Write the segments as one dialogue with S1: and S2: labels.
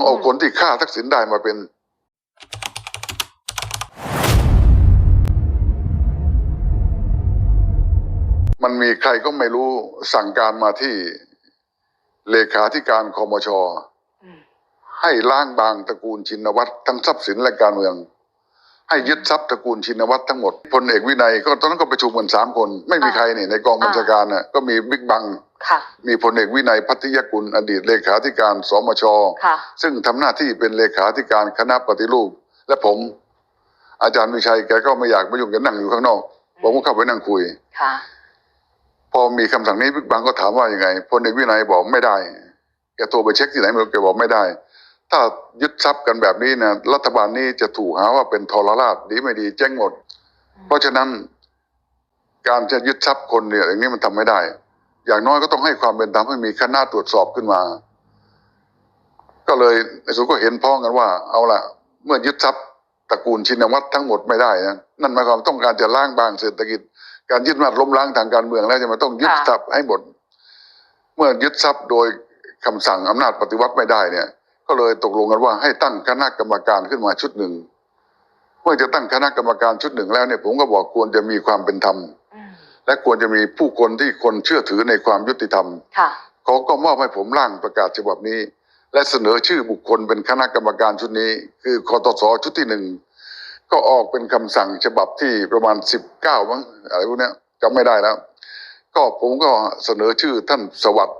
S1: ต้องเอาคนที่ฆ่าทักษิณได้มาเป็นมันมีใครก็ไม่รู้สั่งการมาที่เลขาธิการคอมช
S2: อ
S1: ให้ล้างบางตระกูลชินวัตรทั้งทรัพย์สินและการเมือง ให้ยึดทรัพย์ตระกูลชินวัตรทั้งหมดพลเอกวินัย ก็ตอนนั้นก็ประชุมกันสามคน ไม่มีใครนี่ในกองบัญชาการน่ะก็มีบิ๊กบัง มีพลเอกวินัยพัทยกุลอดีตเลขาธิการสมช
S2: ค่ะ
S1: ซึ่งทำหน้าที่เป็นเลขาธิการคณะปฏิรูป และผม อาจารย์วิชัยแกก็ไม่อยากมายุ่งกันนั่งอยู่ข้างนอก ผมก็เข้าไปนั่งคุย
S2: ค่ะ
S1: พอมีคำสั่งนี้บิ๊กบังก็ถามว่ายังไงพลเอกวินัยบอกไม่ได้แกโทรไปเช็คที่ไหนไม่รู้แกบอกไม่ได้ ถ้ายึดทรัพย์กันแบบนี้นะรัฐบาลนี้จะถูกหาว่าเป็นทรราชดีไม่ดีแจ้งหมด เพราะฉะนั้นการจะยึดทรัพย์คนเนี่ยอย่างนี้มันทำไม่ได้ อย่างน้อยก็ต้องให้ความเป็นธรรมให้มีคณะตรวจสอบขึ้นมา ก็เลยในสุดก็เห็นพ้องกันว่า เอาละเมื่อยึดทรัพย์ตระกูลชินวัตรทั้งหมดไม่ได้นะนั่นหมายความต้องการจะล้างบางเศรษฐกิจ การยึดอำนาจล้มล้างทางการเมืองแล้วจะมาต้องยึดทรัพย์ให้หมด เมื่อยึดทรัพย์โดยคำสั่งอำนาจปฏิวัติไม่ได้เนี่ย ก็เลยตกลงกันว่าให้ตั้งคณะกรรมการขึ้นมาชุดหนึ่งเมื่อจะตั้งคณะกรรมการชุดหนึ่งแล้วเนี่ยผมก็บอกควรจะมีความเป็นธรร
S2: ม
S1: และควรจะมีผู้คนที่คนเชื่อถือในความยุติธรรม
S2: ค่ะ
S1: เขาก็มอบให้ผมร่างประกาศฉบับนี้ และเสนอชื่อบุคคลเป็นคณะกรรมการชุดนี้ คือคอตสชุดที่หนึ่งก็ออกเป็นคำสั่งฉบับที่ประมาณสิบเก้ามั้งอะไรพวกเนี้ยจำไม่ได้แล้ว ก็ผมก็เสนอชื่อท่านสวัสดิ์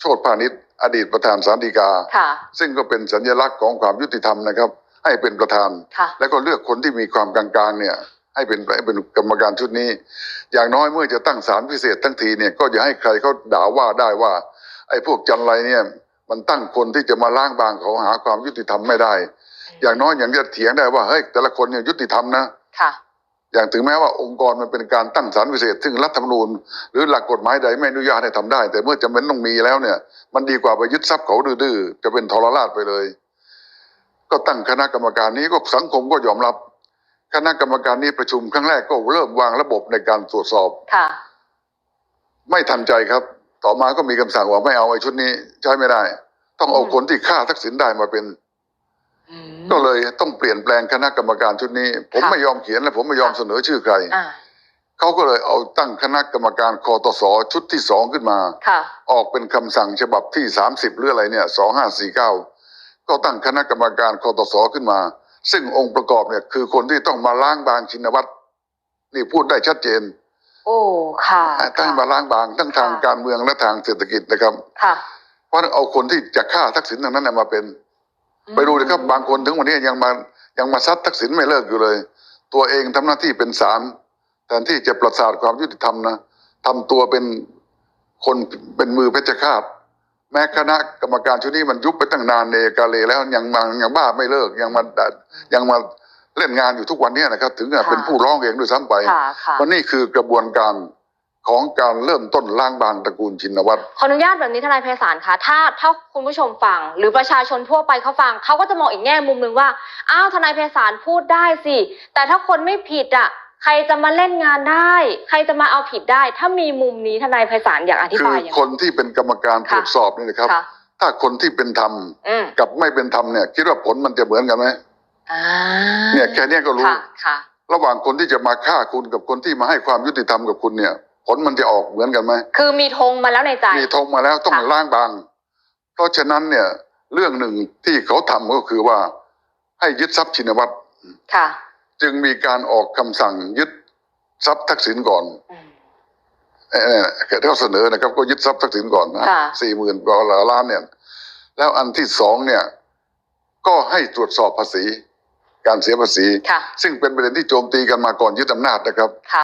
S1: โชติพาณิชย์อดีตประธานศาลฎีกา
S2: ค่ะ
S1: ซึ่งก็เป็นสัญลักษณ์ของความยุติธรรมนะครับ ให้เป็นประธาน
S2: ค่ะ
S1: แล้วก็เลือกคนที่มีความกลางๆเนี่ย ให้เป็นให้เป็นกรรมการชุดนี้ อย่างน้อยเมื่อจะตั้งศาลพิเศษทั้งทีเนี่ยก็อย่าให้ใครเขาด่าว่าได้ว่า ไอ้พวกจันไรเนี่ยมันตั้งคนที่จะมาล้างบางเขาหาความยุติธรรมไม่ได้ อย่างน้อยอย่างจะเถียงได้ว่าเฮ้ยแต่ละคนเนี่ยยุติธรรมนะ
S2: ค่ะ
S1: อย่างถึงแม้ว่าองค์กรมันเป็นการตั้งศาลพิเศษ ซึ่งรัฐธรรมนูญ หรือหลักกฎหมายใดไม่อนุญาตให้ทำได้ แต่เมื่อจำเป็นต้องมีแล้วเนี่ย มันดีกว่าไปยึดทรัพย์เขาดื้อๆจะเป็นทรราชไปเลย ก็ตั้งคณะกรรมการนี้ก็สังคมก็ยอมรับ คณะกรรมการนี้ประชุมครั้งแรกก็เริ่มวางระบบในการตรวจสอบ
S2: ค่ะ
S1: ไม่ทันใจครับ ต่อมาก็มีคำสั่งว่าไม่เอาไอ้ชุดนี้ใช้ไม่ได้ ต้องเอา
S2: อืม
S1: คนที่ฆ่าทักษิณได้มาเป็น
S2: อืม
S1: ก็เลยต้องเปลี่ยนแปลงคณะกรรมการชุดนี้ ผม
S2: ค่ะ
S1: ไม่ยอมเขียนและผมไม่ยอม
S2: ค่ะ
S1: เสนอชื่อใคร
S2: อ่า
S1: เขาก็เลยเอาตั้งคณะกรรมการคอตสชุดที่สองขึ้นมา
S2: ค่ะ
S1: ออกเป็นคำสั่งฉบับที่สามสิบหรืออะไรเนี่ยสองห้าสี่เก้าก็ตั้งคณะกรรมการคอตสขึ้นมา ซึ่งองค์ประกอบเนี่ยคือคนที่ต้องมาล้างบางชินวัตรนี่พูดได้ชัดเจน
S2: โอ้ค่ะ
S1: ตั้งมาล้างบางทั้งทาง
S2: ค่ะ
S1: การเมืองและทางเศรษฐกิจนะครับ
S2: ค่ะ
S1: เพราะฉะนั้นเอาคนที่จะฆ่าทักษิณทางนั้นนะมาเป็น ไปดูเลยครับ บางคนถึงวันนี้ยังมายังมาซัดทักษิณไม่เลิกอยู่เลย ตัวเองทำหน้าที่เป็นศาลแทนที่จะประสาทความยุติธรรมนะทำตัวเป็นคนเป็นมือเพชฌฆาต แม้คณะกรรมการชุดนี้มันยุบไปตั้งนานเนกาเลแล้วยังมายังบ้าไม่เลิกยังมายังมาเล่นงานอยู่ทุกวันเนี้นะครับ ถึงกับ
S2: ค่ะ
S1: เป็นผู้ร้องเองด้วยซ้ำไป
S2: ค่ะค่ะ
S1: เพราะนี่คือกระบวนการของการเริ่มต้นล้างบางตระกูลชินวัตร
S2: ขออนุญาตแบบนี้ทนายไพศาลคะถ้าถ้าคุณผู้ชมฟัง หรือประชาชนทั่วไปเขาฟังเขาก็จะมองอีกแง่มุมหนึ่งว่าอ้าวทนายไพศาลพูดได้สิ แต่ถ้าคนไม่ผิดอะ ใครจะมาเล่นงานได้ ใครจะมาเอาผิดได้ ถ้ามีมุมนี้ทนายไพศาลอยากอธิ
S1: คื
S2: บา
S1: อย
S2: ยังไง
S1: คนที่เป็นกรรมการต
S2: ค่ะ
S1: รวจสอบนี่นะครับ
S2: ค่ะ
S1: ถ้าคนที่เป็นธรรม
S2: อืม
S1: กับไม่เป็นธรรมเนี่ย คิดว่าผลมันจะเหมือนกันไหม
S2: อ่า
S1: เนี่ยแค่เนี้ยก็รู้
S2: ค่ะค่ะ
S1: ระหว่างคนที่จะมาฆ่าคุณกับคนที่มาให้ความยุติธรรมกับคุณเนี่ย ผลมันจะออกเหมือนกันไหม
S2: คือมีธงมาแล้วในใจ
S1: มีธงมาแล้วต้อง
S2: ค่ะ
S1: ล้างบาง เพราะฉะนั้นเนี่ย เรื่องหนึ่งที่เขาทำก็คือว่า ให้ยึดทรัพย์ชินวัตร
S2: ค่ะ
S1: จึงมีการออกคำสั่งยึดทรัพย์ทักษิณก่อน
S2: อืม
S1: เอ่อเขาเสนอนะครับ ก็ยึดทรัพย์ทักษิณก่อนนะ
S2: ค่ะ
S1: สี่หมื่นกว่าล้านเนี่ย แล้วอันที่สองเนี่ย ก็ให้ตรวจสอบภาษี การเสียภาษี
S2: ค่ะ
S1: ซึ่งเป็นประเด็นที่โจมตีกันมาก่อนยึดอำนาจนะครับ
S2: ค่ะ